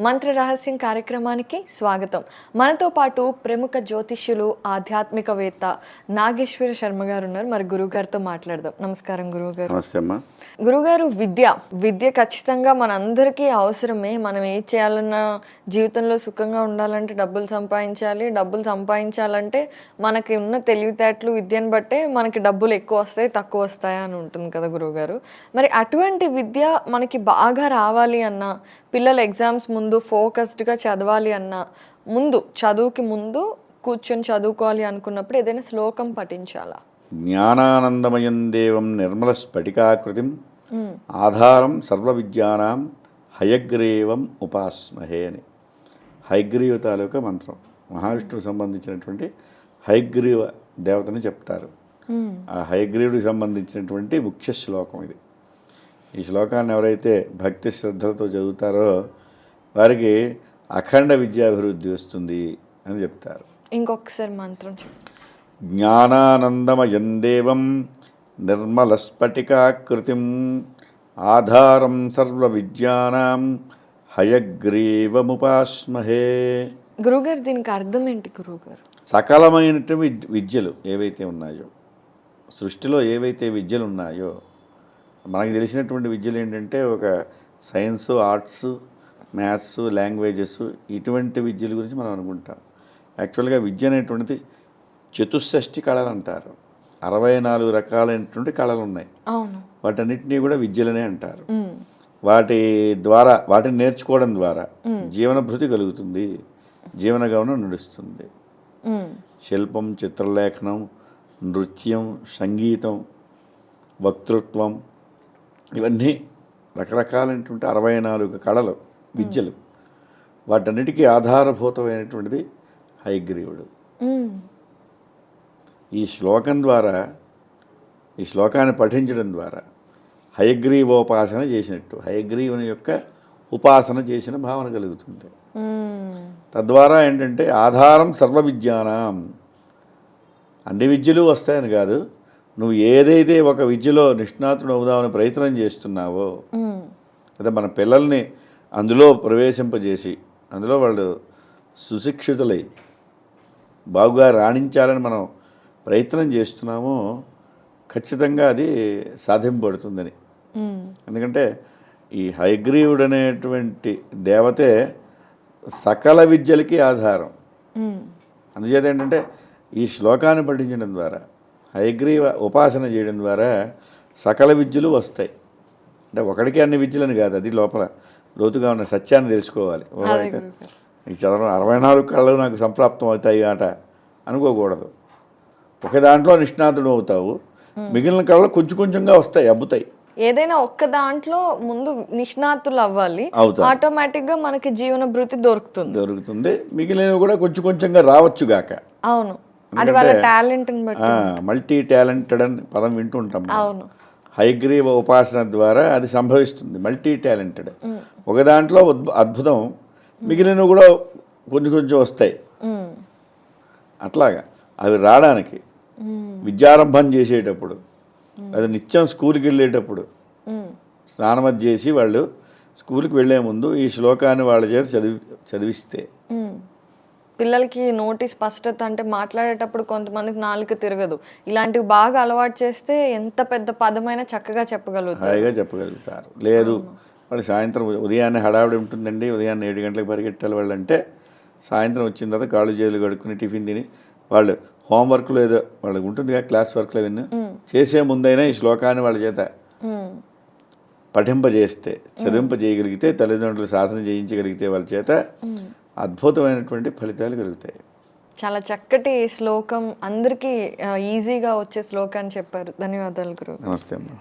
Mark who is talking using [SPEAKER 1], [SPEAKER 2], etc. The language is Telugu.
[SPEAKER 1] మంత్ర రహస్యం కార్యక్రమానికి స్వాగతం. మనతో పాటు ప్రముఖ జ్యోతిష్యులు ఆధ్యాత్మికవేత్త నాగేశ్వర శర్మ గారు ఉన్నారు. మరి గురువు గారితో మాట్లాడదాం. నమస్కారం గురువు గారు
[SPEAKER 2] నమస్తే అమ్మా.
[SPEAKER 1] గురుగారు విద్య. విద్య ఖచ్చితంగా మనందరికీ అవసరమే. మనం ఏం చేయాలన్నా జీవితంలో సుఖంగా ఉండాలంటే డబ్బులు సంపాదించాలి. డబ్బులు సంపాదించాలంటే మనకి ఉన్న తెలివితేటలు విద్యను బట్టే మనకి డబ్బులు ఎక్కువ వస్తాయి తక్కువ వస్తాయి అని ఉంటుంది కదా గురువుగారు. మరి అటువంటి విద్య మనకి బాగా రావాలి అన్నా పిల్లలు ఎగ్జామ్స్ ముందు ఫోకస్డ్గా చదవాలి అన్నా ముందు చదువుకి ముందు కూర్చొని చదువుకోవాలి అనుకున్నప్పుడు ఏదైనా శ్లోకం పఠించాలా?
[SPEAKER 2] జ్ఞానానందమయం దేవం నిర్మల స్ఫటికాకృతిం ఆధారం సర్వ విద్యానాం హయగ్రీవం ఉపాస్మహే అని. హయగ్రీవ తాలూకా మంత్రం. మహావిష్ణువుకు సంబంధించినటువంటి హయగ్రీవ దేవతని చెప్తారు. ఆ హయగ్రీవుడికి సంబంధించినటువంటి ముఖ్య శ్లోకం ఇది. ఈ శ్లోకాన్ని ఎవరైతే భక్తి శ్రద్ధలతో చదువుతారో వారికి అఖండ విద్యాభివృద్ధి వస్తుంది అని చెప్తారు.
[SPEAKER 1] ఇంకొకసారి మంత్రం చెప్పండి
[SPEAKER 2] జ్ఞానానందమయం దేవం నిర్మలస్ఫటికాకృతిం ఆధారం సర్వవిద్యానాం హయగ్రీవముపాస్మహే.
[SPEAKER 1] గురువుగారు దీనికి అర్థం ఏంటి గురువుగారు
[SPEAKER 2] సకలమైనటువంటి విద్యలు ఏవైతే ఉన్నాయో సృష్టిలో ఏవైతే విద్యలు ఉన్నాయో మనకు తెలిసినటువంటి విద్యలు ఏంటంటే ఒక సైన్స్ ఆర్ట్స్ మ్యాథ్స్ లాంగ్వేజెస్ ఇటువంటి విద్యల గురించి మనం అనుకుంటాం. యాక్చువల్గా విద్య అనేటువంటిది చతుషష్ఠి కళలు అంటారు. అరవై నాలుగు రకాలైనటువంటి కళలు ఉన్నాయి. వాటన్నిటినీ కూడా విద్యలనే అంటారు. వాటి ద్వారా వాటిని నేర్చుకోవడం ద్వారా జీవనభృతి కలుగుతుంది. జీవన గమనం నడుస్తుంది. శిల్పం చిత్రలేఖనం నృత్యం సంగీతం వక్తృత్వం ఇవన్నీ రకరకాలైనటువంటి అరవై నాలుగు కళలు. విద్యలు వాటన్నిటికీ ఆధారభూతమైనటువంటిది హైగ్రీవుడు. ఈ శ్లోకం ద్వారా ఈ శ్లోకాన్ని పఠించడం ద్వారా హయగ్రీవోపాసన చేసినట్టు హయగ్రీవుని యొక్క ఉపాసన చేసిన భావన కలుగుతుంది. తద్వారా ఏంటంటే ఆధారం సర్వ విద్యానాం అన్ని విద్యలు వస్తాయని కాదు నువ్వు ఏదైతే ఒక విద్యలో నిష్ణాతుడు అవుదామని ప్రయత్నం చేస్తున్నావో. లేదా మన పిల్లల్ని అందులో ప్రవేశింపజేసి అందులో వాళ్ళు సుశిక్షితులై బాగుగా రాణించాలని మనం ప్రయత్నం చేస్తున్నామో ఖచ్చితంగా అది సాధింపబడుతుందని. ఎందుకంటే ఈ హయగ్రీవుడు అనేటువంటి దేవతే సకల విద్యలకి ఆధారం. అందుచేత ఏంటంటే ఈ శ్లోకాన్ని పఠించడం ద్వారా హయగ్రీవ ఉపాసన చేయడం ద్వారా సకల విద్యలు వస్తాయి అంటే ఒకడికి అన్ని విద్యలని కాదు అది లోపల లోతుగా ఉన్న సత్యాన్ని తెలుసుకోవాలి. ఈ చదవడం అరవై నాలుగు కళ్ళు నాకు సంప్రాప్తం అవుతాయి ఆట అనుకోకూడదు. ఒక దాంట్లో నిష్ణాతుడు అవుతావు. మిగిలిన కళ్ళు కొంచెం కొంచెంగా వస్తాయి అబ్బుతాయి.
[SPEAKER 1] ఏదైనా ఒక్క దాంట్లో ముందు నిష్ణాతులు అవ్వాలి. ఆటోమేటిక్గా మనకి జీవన భృతి దొరుకుతుంది.
[SPEAKER 2] దొరుకుతుంది. మిగిలినవి కూడా కొంచెం కొంచెంగా రావచ్చు గాక.
[SPEAKER 1] అవును. అది వాళ్ళ టాలెంట్
[SPEAKER 2] మల్టీ టాలెంటెడ్ అని పదం వింటుంటాం.
[SPEAKER 1] అవును.
[SPEAKER 2] హైగ్రీవ ఉపాసన ద్వారా అది సంభవిస్తుంది మల్టీ టాలెంటెడ్ ఒక దాంట్లో అద్భుతం మిగిలినవి కూడా కొంచెం కొంచెం వస్తాయి. అట్లాగా అవి రావడానికి విద్యారంభం చేసేటప్పుడు అది నిత్యం స్కూల్కి వెళ్ళేటప్పుడు స్నానం చేసి వాళ్ళు స్కూల్కి వెళ్ళే ముందు ఈ శ్లోకాన్ని వాళ్ళ చేత చదివి చదివిస్తే
[SPEAKER 1] పిల్లలకి నోటి స్పష్టత అంటే మాట్లాడేటప్పుడు కొంతమందికి నాలుక తిరగదు. ఇలాంటివి బాగా అలవాటు చేస్తే ఎంత పెద్ద పదమైనా చక్కగా చెప్పగలుగుతారు.
[SPEAKER 2] హాయిగా చెప్పగలుగుతారు. లేదు వాళ్ళు సాయంత్రం ఉదయాన్నే హడావిడి ఉంటుందండి. ఉదయాన్నే ఏడు గంటలకు పరిగెట్టాలి వాళ్ళు అంటే సాయంత్రం వచ్చిన తర్వాత కాళ్ళు చేతులు కడుక్కుని టిఫిన్ తిని వాళ్ళు హోంవర్క్లు ఏదో వాళ్ళకి ఉంటుంది కదా క్లాస్ వర్క్లు అవన్నీ చేసే ముందైనా ఈ శ్లోకాన్ని వాళ్ళ చేత. పఠింపజేస్తే చదింపజేయగలిగితే తల్లిదండ్రులు సాధన చేయించగలిగితే వాళ్ళ చేత అద్భుతమైనటువంటి ఫలితాలు కలుగుతాయి.
[SPEAKER 1] చాలా చక్కటి శ్లోకం అందరికీ ఈజీగా వచ్చే శ్లోకాన్ని చెప్పారు. ధన్యవాదాలు గురువు.
[SPEAKER 2] నమస్తే అమ్మా.